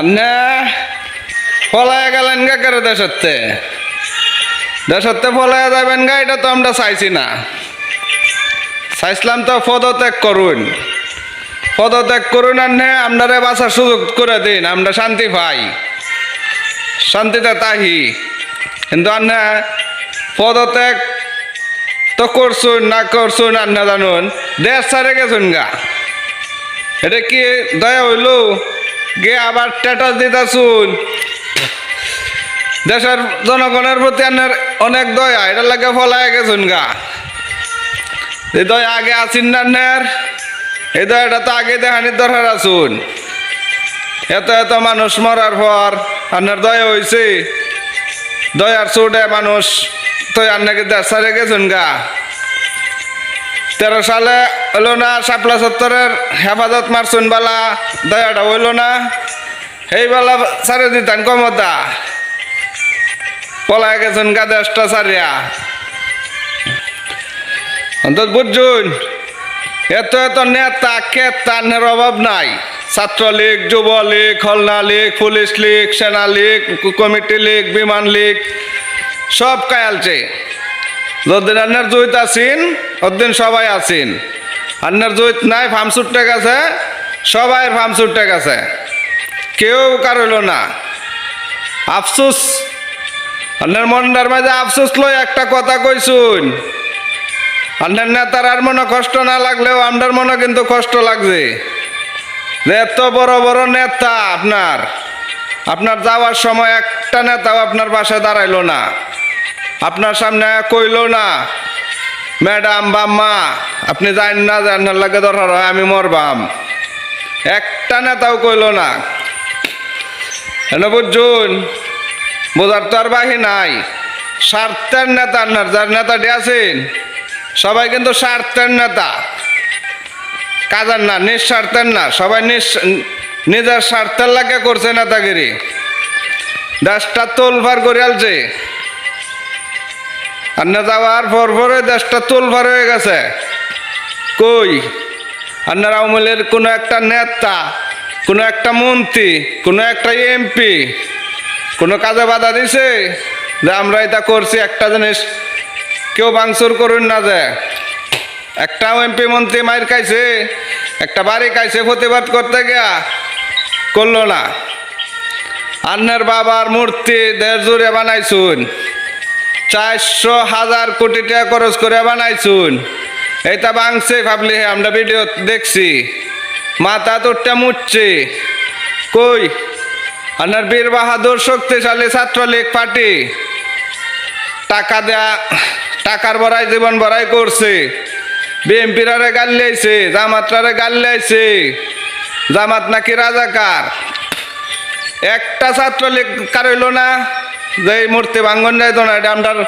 আন্না পলায় গেলেন গা করে দেশতে দেশতে পলায় যাবেন গা, এটা তো আমরা চাইছি না। চাইছিলাম তো পদত্যাগ করুন। পদত্যাগ করুন আন্নে আপনারে বাঁচার সুযোগ করে দিন, আমরা শান্তি পাই। শান্তিতে তাহি। কিন্তু আন্না, পদত্যাগ তো করছুন, না করছুন, আন্না জানুন, দেশ ছাড়ে গেছুন গা। এটা কি দয়া হইল? গে আবার স্ট্যাটাস দিতাছুন। দেশের জনগণের প্রতি আপনার অনেক দয়া এটা লাগে ফলায় গেছুন গা। এই দয়া আগে আসিন না আপনার এই দয়াটা তো আগে দেখানির দরকার আসুন এত এত মানুষ মরার পর আপনার দয়া হয়েছে দয়ার চোটে মানুষ তো আপনাকে দেশ সারে গেছুন গা। তেরো সালে হলো না, শাপলা সত্তরের হেফাজত মারছুন বালা, দয়াটা হইল না। এই বেলা, সারে দিতেন কমতা পলায় গেছেন গা দেশটা সারিয়া। অন্তত বুঝুন এত এত নেতা কেতানের অভাব নাই। Chhatra League, Jubo League Khulna league police league, সেনা লীগ, কমিটি লীগ, বিমান লীগ, সব কায়ালছে। যদিন আন্নার জুইত আছেন ওদিন সবাই আছেন। আন্নার জুইত নাই ফার্ম ছুটে গেছে সবাই ফার্ম ছুটে গেছে। কেউ কারইল না। আফসুস, আন্নার মনটার মাঝে আফসুস লই একটা কথা কইসুন। আন্নার নেতার আর মনে কষ্ট না লাগলেও আমরার মনে কিন্তু কষ্ট লাগছে। যে এত বড় বড় নেতা আপনার আপনার যাওয়ার সময় একটা নেতাও আপনার বাসায় দাঁড়াইলো না। আপনার সামনে কইল না ম্যাডাম বা মা, আপনি জান না জানার লাগে দরকার হয়, আমি মরবাম। একটা নেতাও কইল না। এনে বুঝুন বোঝার তো আর বাহি নাই। স্বার্থের নেতা আপনার, যার নেতাটি আছেন, সবাই কিন্তু স্বার্থের নেতা। কাজার না, নিঃস্বার্থের না, সবাই নিঃ নিজের স্বার্থের লাগে করছে নেতাগিরি। দেশটা তোলফার করে আলছে। আর না যাওয়ার পর পরে দেশটা তোলফার হয়ে গেছে। কই? আপনার আওয়ামী লীগের কোনো একটা নেতা, কোনো একটা মন্ত্রী, কোনো একটা এমপি, কোনো কাজে বাধা দিছে? যে আমরা এটা করছি, একটা জিনিস কেউ বাংসুর করুন না যে। একটাও এমপি মন্ত্রী মায়ের খাইছে, একটা বাড়ি খাইছে, প্রতিবাদ করতে গিয়া করল না। আন্নার বাবার মূর্তি দেড় জুড়ে বানাইছুন। চারশো হাজার কোটি টাকা খরচ করে বানাইছুন। এটা বাংছে ভাবলি আমরা ভিডিও দেখছি। মাথা তোরটা মুচ্ছে। কই? আপনার বীর বাহাদুর শক্তিশালী ছাত্রলীগ পার্টি। টাকা দেয়া, টাকার বড়াই জীবন বড়াই করছে। বিএমপিরারে গাল্লাইছে জামাতরারে গাল্লাইছে জামাত নাকি রাজাকার। একটা ছাত্রলীগ কারইল না যে এই মূর্তি ভাঙ্গন যাইত না, এটা আমরার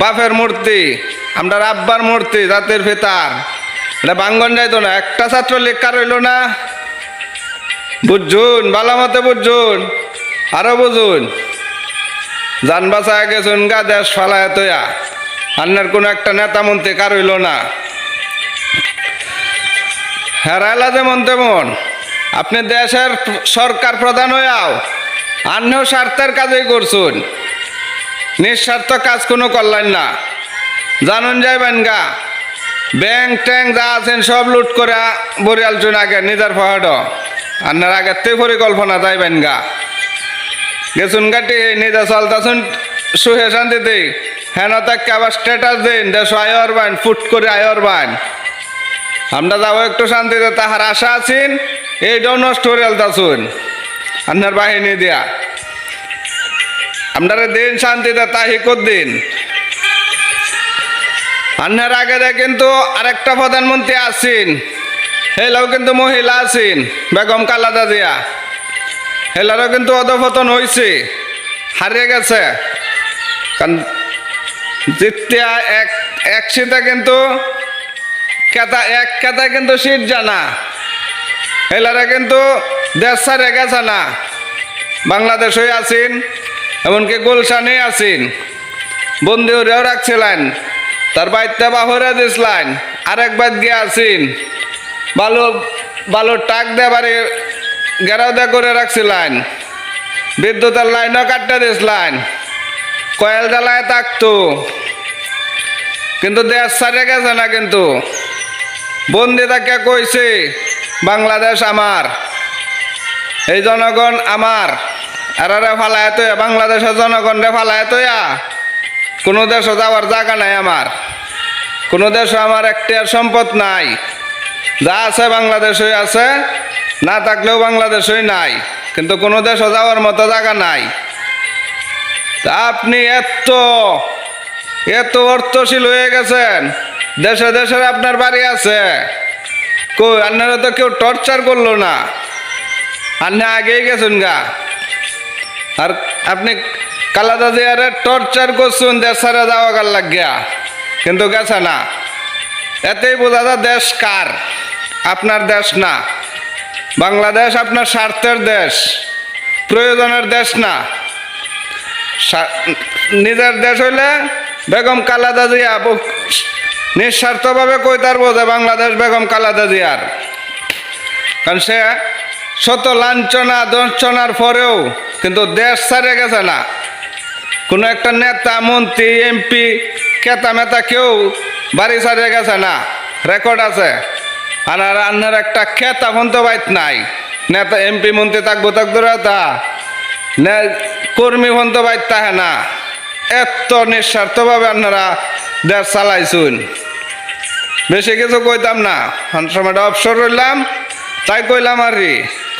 বাপের মূর্তি, আমরার আব্বার মূর্তি, জাতির ভেতার। এটা ভাঙ্গন যাইত না, একটা ছাত্রলীগ কারইল না। বুঝুন ভালো মতে বুঝুন আরও বুঝুন। যান বাসায় গেছুন গা দেশ ফালায় তৈয়া, আন্নার কোনো একটা নেতা মন্ত্রী কারইল না। হেরাইলা যেমন তেমন, আপনি দেশের সরকার প্রধান হইয়াও আন্য স্বার্থের কাজই করছুন। নিঃস্বার্থ কাজ কোনো করলেন না। জানুন যাইবেন গা ব্যাংক ট্যাঙ্ক যা আছেন সব লুট করে বরিয়ালছুন আগে নিজের ফহাড আপনার আগের থেকে পরিকল্পনা যাইবেন গা গেছুন গাটি, নিজে চলতাছুন সুহে শান্তিতে। হেন তাকে আবার স্ট্যাটাস দিন দেশ আয়র বান, ফুট করে আয়র বান। আমরা যাব একটু শান্তিতে, তাহার আশা আছেন এইটাও নষ্ট করে আলতাছুন। আপনার বাহিনী দিয়া। আপনারা দিন শান্তিতে তাহি দিন। আপনার আগে কিন্তু আরেকটা প্রধানমন্ত্রী আছেন হেলাও কিন্তু মহিলা আছেন বেগম কালাদা দিয়া হেলারও কিন্তু অধপতন হয়েছে হারিয়ে গেছে। কারণ জিতিয়া এক এক শীতে কিন্তু কেতা, এক কেতা কিন্তু শীত জানা। এলারা কিন্তু দেশ ছাড়ে গেছে না। বাংলাদেশে আছেন, এমনকি গুলশানে আছেন। বন্দি হরেও রাখছিলেন, তার বাড়িতে বাহরে দিছিলেন, আরেক বাদ গিয়ে আছেন। বালু, বালুর টাক গেরাও দিয়ে করে রাখছিলেন। বিদ্যুতের লাইনও কাটতে দিস লাইন কয়েল জ্বালায় থাকতো। কিন্তু দেশ ছাড়ে গেছে না কিন্তু। বন্দি তাকে কইছে, বাংলাদেশ আমার। এই জনগণ আমার। এরারে ফালায় তো বাংলাদেশের জনগণ রে ফালায় তো কোনো দেশে যাওয়ার জায়গা নাই আমার। কোনো দেশে আমার একটিয়ার সম্পদ নাই। যা আছে বাংলাদেশই আছে, না থাকলেও বাংলাদেশই নাই। কিন্তু কোনো দেশে যাওয়ার মতো জায়গা নাই। তা আপনি এত এত অর্থশীল হয়ে গেছেন। দেশে দেশে আপনার বাড়ি আছে। কই, আপনারা তো কেউ টর্চার করল না। আপনি আগেই গেছেন গা। আর আপনি কালাদা জিয়ারে টর্চার করছেন দেশারে যাওয়া গাল লাগিয়া? কিন্তু গেছে না। এতেই বোঝা যায় দেশ কার? আপনার দেশ না। বাংলাদেশ আপনার স্বার্থের দেশ। প্রয়োজনের দেশ না। নিজের দেশ হইলে বেগম কালাদা জিয়া নিঃস্বার্থভাবে কই তারবো যে বাংলাদেশ বেগম কালাদা জিয়ার? কারণ সে শত লাঞ্ছনা দঞ্চনার পরেও কিন্তু দেশ ছাড়ে গেছে না। কোনো একটা নেতা, মন্ত্রী, এমপি, কেতা মেতা কেউ বাড়ি ছাড়িয়ে গেছে না। রেকর্ড আছে। আর আর একটা খেতা ফন্ত বাইত নাই। নেতা, এমপি, মন্ত্রী থাকব থাকতো তা। কর্মী ফন্ত বাইত তাহে না। এত নিঃস্বার্থভাবে আপনারা দেশ চালাইছুন। বেশি কিছু কইতাম না। সময়টা অবসর রইলাম, তাই কইলাম আর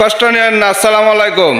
কষ্ট নেন না আসসালামু আলাইকুম।